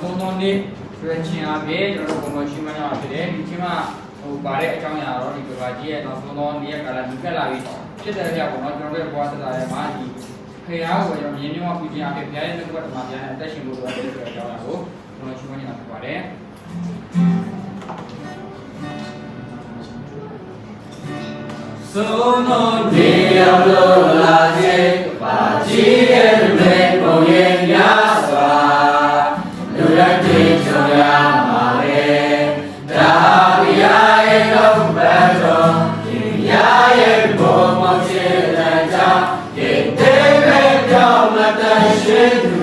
ဘုံသောနေ့ဆိုတဲ့ချင်းအပြင်ကျွန်တော်တို့ဘုံသောရှိမှရဖြစ်တယ်ဒီချင်းမှာဟိုပါတဲ့အကြောင်းအရာတော့ဒီပြပါကြီးရဲ့နောက်ဆုံးသောနေ့ကလာဒီကက်လာပြီးဖြစ်တဲ့အကြောင်းပေါ့နော်ကျွန်တော်တို့ရဲ့ဘဝသက်တာရဲ့မှာဒီဖရာကိုရောမြင်းမြတ်ပြုခြင်းအဖြစ်ဖရာရဲ့သဘောတမပြန်အသက်ရှင်ဖို့ဆိုတဲ့အကြောင်းအရာကိုကျွန်တော်ရှိမှရဖြစ်ပါတယ်ဆုံးသောနေ့ရောက် Hallelujah.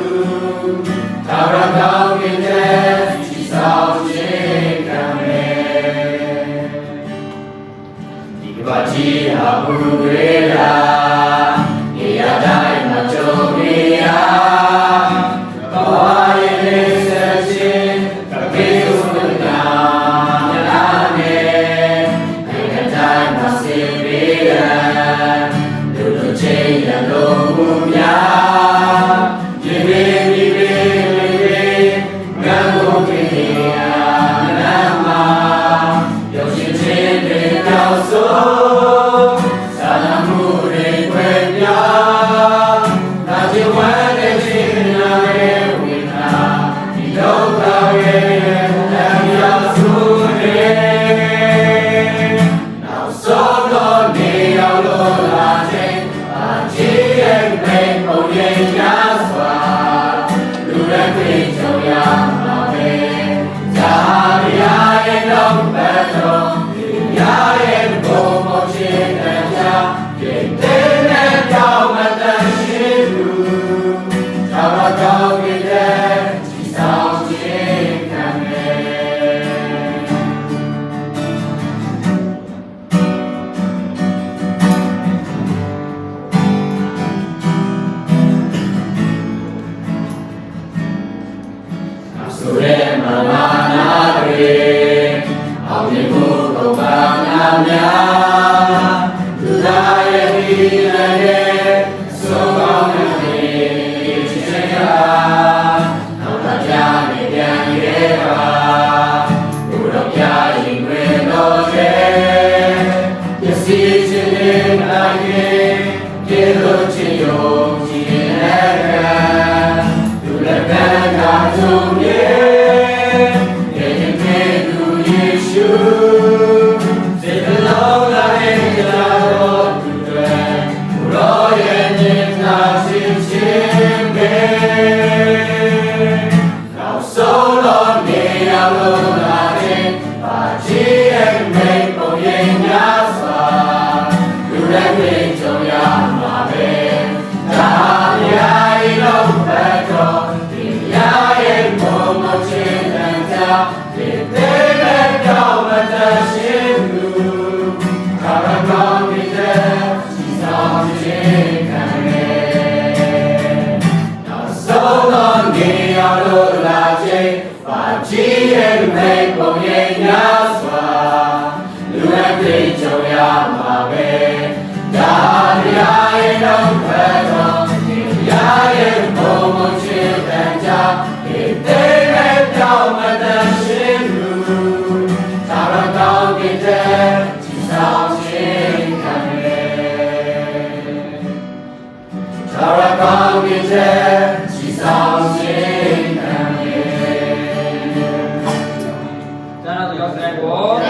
yeah Amen. 이제 지성신 땅에 자나도 역내고